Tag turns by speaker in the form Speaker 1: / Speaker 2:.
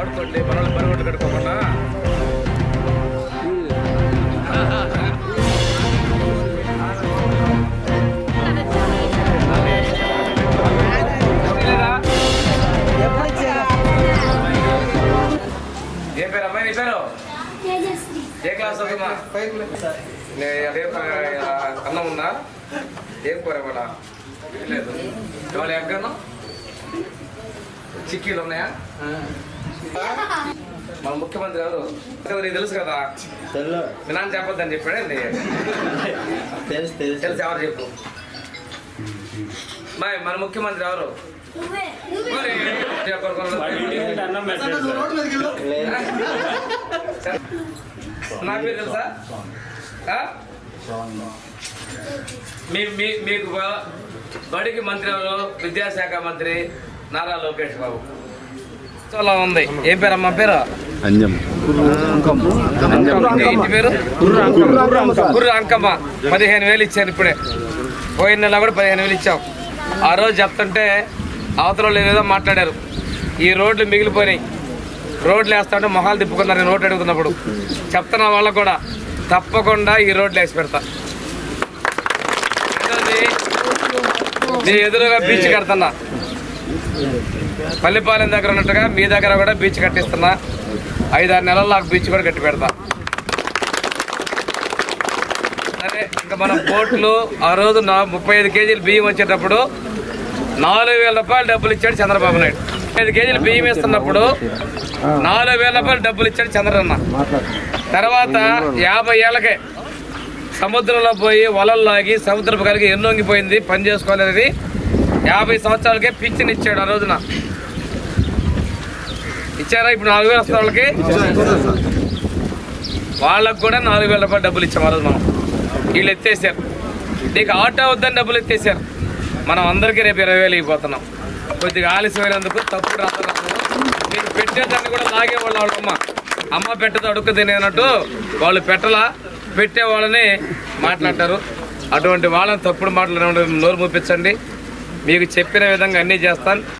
Speaker 1: వాడుకోండి మనల్ని వాళ్ళు కట్టుకోకుండా ఏ పేరు అమ్మాయి నీ పేరు? ఏ క్లాస్ చదువుతున్నా? అన్నం ఉందా? ఏం కూర ఇవాళ? లేదు ఇవాళ ఎగ్గను చిక్కీలు ఉన్నాయా? మన ముఖ్యమంత్రి ఎవరు? కదా నీకు తెలుసు కదా? మీ నాన్న చెప్పొద్దని చెప్పాడండి
Speaker 2: తెలుసు తెలుసు.
Speaker 1: తెలుసు ఎవరు చెప్పు. బాయ్ మన ముఖ్యమంత్రి ఎవరు? మరి నా పేరు తెలుసా? మీ మీ మీకు బడికి మంత్రి ఎవరు? విద్యాశాఖ మంత్రి నారా లోకేష్ బాబు. చాలా ఉంది? ఏం పేరు అమ్మ పేరు?
Speaker 3: అంజం
Speaker 1: ఇంటి- ఇంటి పేరు? గుర్రు అంకమ్మ. పదిహేను వేలు ఇచ్చాను ఇప్పుడే. పోయిన నెల కూడా పదిహేను వేలు ఇచ్చాం. ఆ రోజు చెప్తుంటే అవతల ఏదేదో మాట్లాడారు. ఈ రోడ్లు మిగిలిపోయినాయి. రోడ్లు వేస్తా ఉంటే మొహాలు తిప్పుకున్నారు నేను అడుగుతున్నప్పుడు. చెప్తున్న వాళ్ళకు కూడా తప్పకుండా ఈ రోడ్లు వేసి పెడతా. ఎదురుగా బీచ్ కడుతున్నా. పల్లిపాలెం దగ్గర ఉన్నట్టుగా మీ దగ్గర కూడా బీచ్ కట్టిస్తున్నా. ఐదారు నెలల్లో నాకు బీచ్ కూడా కట్టి పెడతా. సరే ఇంకా మన బోట్లు ఆ రోజు నా ముప్పై ఐదు కేజీలు బియ్యం వచ్చేటప్పుడు నాలుగు వేల రూపాయలు డబ్బులు ఇచ్చాడు చంద్రబాబు నాయుడు. ఐదు కేజీలు బియ్యం ఇస్తున్నప్పుడు నాలుగు వేల రూపాయలు డబ్బులు ఇచ్చాడు చంద్రన్న. తర్వాత యాభై ఏళ్ళకే సముద్రంలో పోయి వలలు లాగి సముద్రపు కలిగి ఎన్నొంగిపోయింది పని చేసుకోలేదని యాభై సంవత్సరాలకే పింఛన్ ఇచ్చాడు ఆ రోజున. ఇచ్చారా? ఇప్పుడు నాలుగు వేలు వస్తున్న వాళ్ళకి. వాళ్ళకు కూడా నాలుగు వేల రూపాయలు డబ్బులు ఇచ్చాం ఆ రోజు మనం. వీళ్ళు ఎత్తేసారు. నీకు ఆటో వద్దని డబ్బులు ఎత్తేసారు. మనం అందరికీ రేపు ఇరవై వేలు ఇవ్వబోతున్నాం. కొద్దిగా ఆలస్యమైనందుకు తప్పు రాస్తున్నప్పుడు మీరు పెట్టేదాన్ని కూడా లాగేవాళ్ళు వాళ్ళమ్మ. అమ్మ అమ్మ పెట్టదు అడుక్కు తినేనట్టు వాళ్ళు పెట్టలా. పెట్టే వాళ్ళని మాట్లాడతారు. అటువంటి వాళ్ళని తప్పుడు మాటలు నోరు మూపించండి. మీకు చెప్పిన విధంగా అన్నీ చేస్తాను.